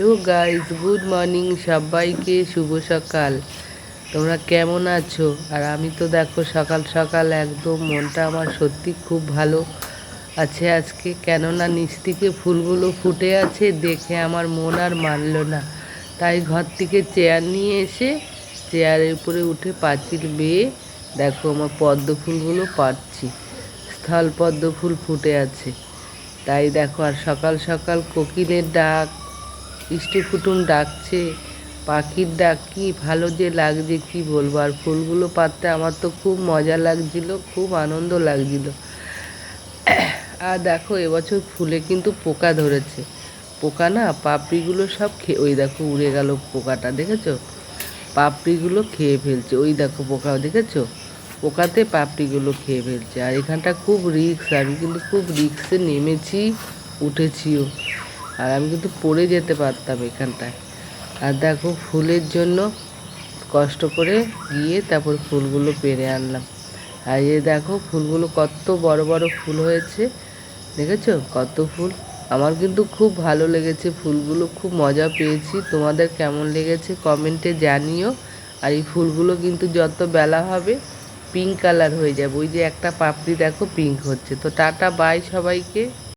Hello guys good morning সবাইকে শুভ সকাল। তোমরা কেমন আছো? আর আমি তো দেখো সকাল সকাল একদম মনটা আমার সত্যি খুব ভালো আছে আজকে। কেননা নিচ থেকে ফুলগুলো ফুটে আছে, দেখে আমার মন আর মানলো না। তাই ঘর থেকে চেয়ার নিয়ে এসে চেয়ারের উপরে উঠে পাঁচিল বেয়ে দেখো আমার পদ্ম ফুলগুলো পাচ্ছি স্থল পদ্ম ফুল ফুটে আছে। তাই দেখো আর সকাল সকাল কোকিলের ডাক ইষ্টি কুটুম ডাকছে, পাখির ডাক কি ভালো যে লাগছে কি বলব? আর ফুলগুলো পাততে আমার তো খুব মজা লাগছিল, খুব আনন্দ লাগছিল। আর দেখো, এবছর ফুলে কিন্তু পোকা ধরেছে। পোকা না, পাপড়িগুলো সব খেয়ে ওই দেখো, উড়ে গেল পোকাটা, দেখেছ? পাপড়িগুলো খেয়ে ফেলছে, ওই দেখো পোকা দেখেছ? পোকাতে পাপড়িগুলো খেয়ে ফেলছে। আর এখানটা খুব রিক্স, আমি কিন্তু খুব রিক্সে নেমেছি, উঠেছিও। আর আমি কিন্তু পড়ে যেতে পারতাম এখানটায়। আর দেখো ফুলের জন্য কষ্ট করে গিয়ে তারপর ফুলগুলো পেরে আনলাম। আর এই দেখো ফুলগুলো কত বড় বড় ফুল হয়েছে, দেখেছ? কত ফুল। আমার কিন্তু খুব ভালো লেগেছে ফুলগুলো, খুব মজা পেয়েছি। তোমাদের কেমন লেগেছে কমেন্টে জানিও। আর এই ফুলগুলো কিন্তু যত বেলা হবে পিঙ্ক কালার হয়ে যাবে। ওই যে একটা পাপড়ি দেখো পিঙ্ক হচ্ছে। তো টাটা বাই সবাইকে।